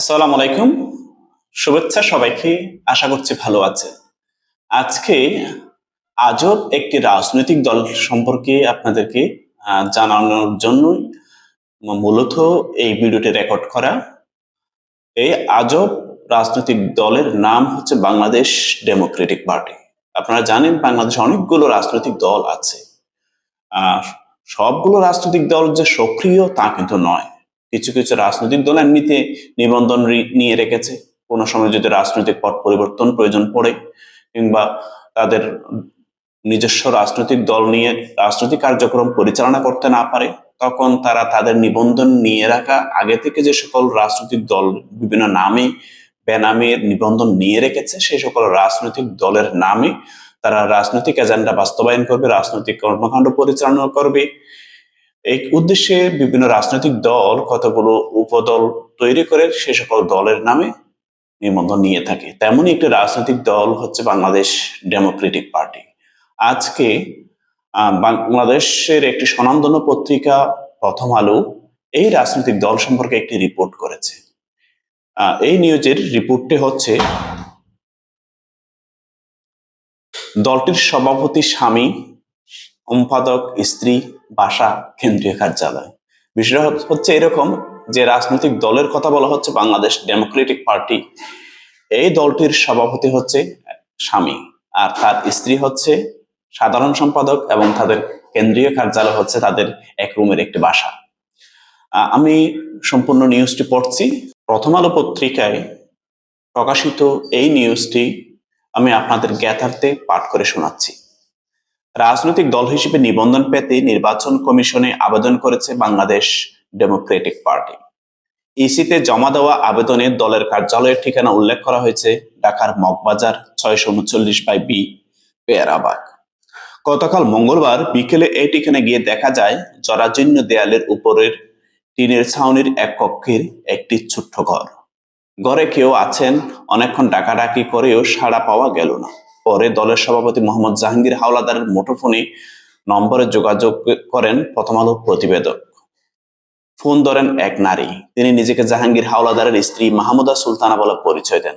আসসালামু আলাইকুম। শুভেচ্ছা সবাইকে। আশা করছি ভালো আছে। আজকে আজব একটি রাজনৈতিক দল সম্পর্কে আপনাদেরকে জানানোর জন্যই মূলত এই ভিডিওটি রেকর্ড করা। এই আজব রাজনৈতিক দলের নাম হচ্ছে বাংলাদেশ ডেমোক্রেটিক পার্টি আপনারা জানেন বাংলাদেশে অনেকগুলো রাজনৈতিক দল আছে। আর সবগুলো রাজনৈতিক দল যে সক্রিয় তা কিন্তু নয়। কিছু কিছু রাজনৈতিক দল এমনিতে নিবন্ধন নিয়ে রেখেছে। কোনো সময় যদি রাজনৈতিক পট পরিবর্তন প্রয়োজন পড়ে, কিংবা তাদের নিজস্ব রাজনৈতিক দল নিয়ে রাজনৈতিক কার্যক্রম পরিচালনা করতে না পারে, তখন তারা তাদের নিবন্ধন নিয়ে রাখা, আগে থেকে যে সকল রাজনৈতিক দল বিভিন্ন নামে বেনামে নিবন্ধন নিয়ে রেখেছে সেই সকল রাজনৈতিক দলের নামে তারা রাজনৈতিক এজেন্ডা বাস্তবায়ন করবে, রাজনৈতিক কর্মকাণ্ড পরিচালনা করবে। এই উদ্দেশ্যে বিভিন্ন রাজনৈতিক দল কতগুলো উপদল তৈরি করে সে সকল দলের নামে নিবন্ধন নিয়ে থাকে। তেমনই একটি রাজনৈতিক দল হচ্ছে বাংলাদেশ ডেমোক্রেটিক পার্টি আজকে বাংলাদেশের একটি স্বনামধন্য পত্রিকা প্রথম আলো এই রাজনৈতিক দল সম্পর্কে একটি রিপোর্ট করেছে। এই নিউজের রিপোর্টটি হচ্ছে, দলটির সভাপতি স্বামী সম্পাদক, স্ত্রী, বাসা, কেন্দ্রীয় কার্যালয়। বিষয়টা হচ্ছে এরকম যে রাজনৈতিক দলের কথা বলা হচ্ছে, বাংলাদেশ ডেমোক্রেটিক পার্টি। এই দলটির সভাপতি হচ্ছে স্বামী, আর তার স্ত্রী হচ্ছে সাধারণ সম্পাদক এবং তাদের কেন্দ্রীয় কার্যালয় হচ্ছে তাদের এক রুমের একটি বাসা। আমি সম্পূর্ণ নিউজটি পড়ছি। প্রথম আলো পত্রিকায় প্রকাশিত এই নিউজটি আমি আপনাদের জ্ঞাতার্থে পাঠ করে শোনাচ্ছি। রাজনৈতিক দল হিসেবে নিবন্ধন পেতে নির্বাচন কমিশনে আবেদন করেছে বাংলাদেশ ডেমোক্রেটিক পার্টি। ইসিতে জমা দেওয়া আবেদনে দলের কার্যালয়ের ঠিকানা উল্লেখ করা হয়েছে ঢাকার মগবাজার ছয়শো উনচল্লিশ বাই বি, পেয়ারাবাগ। গতকাল মঙ্গলবার বিকেলে এই ঠিকানা গিয়ে দেখা যায় জরাজীর্ণ দেয়ালের উপরের টিনের ছাউনির এক কক্ষের একটি ছোট্ট ঘর। ঘরে কেউ আছেন, অনেকক্ষণ ডাকাডাকি করেও সাড়া পাওয়া গেল না। পরে দলের সভাপতি মোহাম্মদ জাহাঙ্গীর হাওলাদারের মুঠোফোনে নম্বরে যোগাযোগ করেন প্রথম আলো প্রতিবেদক। ফোন ধরেন এক নারী। তিনি নিজেকে জাহাঙ্গীর হাওলাদারের স্ত্রী মাহমুদা সুলতানা বলে পরিচয় দেন।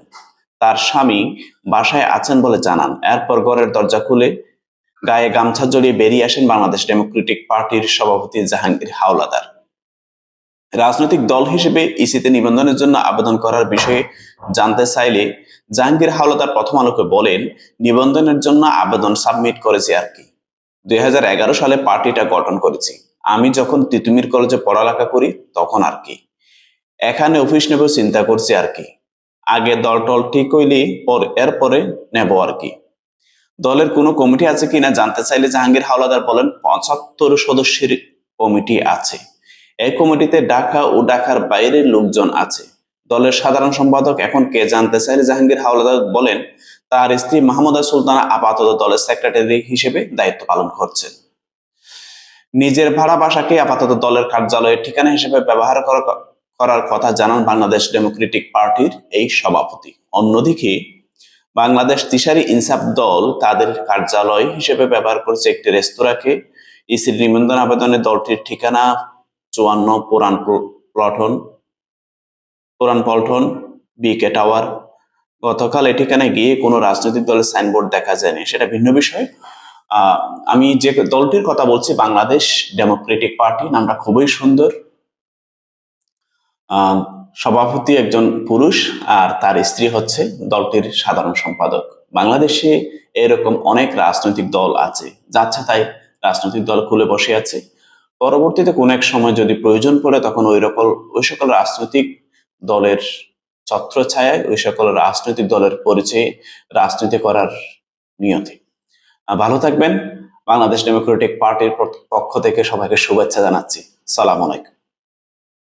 তার স্বামী বাসায় আছেন বলে জানান। এরপর ঘরের দরজা খুলে গায়ে গামছা জড়িয়ে বেরিয়ে আসেন বাংলাদেশ ডেমোক্রেটিক পার্টির সভাপতি জাহাঙ্গীর হাওলাদার। রাজনৈতিক দল হিসেবে ইসিতে নিবন্ধনের জন্য আবেদন করার বিষয়ে জানতে চাইলে জাহাঙ্গীর হাওলাদার প্রথম আলোকে বলেন, নিবন্ধনের জন্য আবেদন সাবমিট করেছি আর কি। দুই হাজার এগারো সালে পার্টিটা গঠন করেছি। আমি যখন তিতুমির কলেজে পড়ালেখা করি, তখন আর কি। এখানে অফিস নেব, চিন্তা করছি আর কি। আগে দল টল ঠিক হইলে পর- এরপরে নেব আর কি। দলের কোনো কমিটি আছে কিনা জানতে চাইলে জাহাঙ্গীর হাওলাদার বলেন, পঁচাত্তর সদস্যের কমিটি আছে। এই কমিটিতে ঢাকা ও ঢাকার বাইরের লোকজন আছে। দলের সাধারণ সম্পাদক এখন কে জানতে চাইলে জাহাঙ্গীর হাওলাদার বলেন, তার স্ত্রী মাহমুদা সুলতানা আপাতত দলের সেক্রেটারি হিসেবে দায়িত্ব পালন করছেন। নিজের ভাড়া বাসাকে আপাতত দলের কার্যালয়ের ঠিকানা হিসেবে ব্যবহার করা- করার কথা জানান বাংলাদেশ ডেমোক্রেটিক পার্টির এই সভাপতি। অন্যদিকে, বাংলাদেশ তিসারি ইনসাফ দল তাদের কার্যালয় হিসেবে ব্যবহার করছে একটি রেস্তোরাঁকে। ইসির নিবন্ধন আবেদনে দলটির ঠিকানা চুয়ান্ন পুরান প্ল- প্লটন পুরান পল্টন বিকে টাওয়ার। গতকাল এই ঠিকানায় গিয়ে কোনো রাজনৈতিক দলের সাইনবোর্ড দেখা যায়নি, সেটা ভিন্ন বিষয়। আমি যে দলটির কথা বলছি, বাংলাদেশ ডেমোক্রেটিক পার্টি, নামটা খুবই সুন্দর। সভাপতি একজন পুরুষ আর তার স্ত্রী হচ্ছে দলটির সাধারণ সম্পাদক। বাংলাদেশে এরকম অনেক রাজনৈতিক দল আছে, যাচ্ছে তাই রাজনৈতিক দল খুলে বসে আছে। পরবর্তীতে কোন এক সময় যদি প্রয়োজন পড়ে, তখন ওই রকম ওই সকল রাজনৈতিক দলের ছত্র ছায় ওই সকল রাজনৈতিক দলের পরিচয়, রাজনীতি করার নিয়তি। ভালো থাকবেন। বাংলাদেশ ডেমোক্রেটিক পার্টির পক্ষ থেকে সবাইকে শুভেচ্ছা জানাচ্ছি। সালাম আলাইকুম।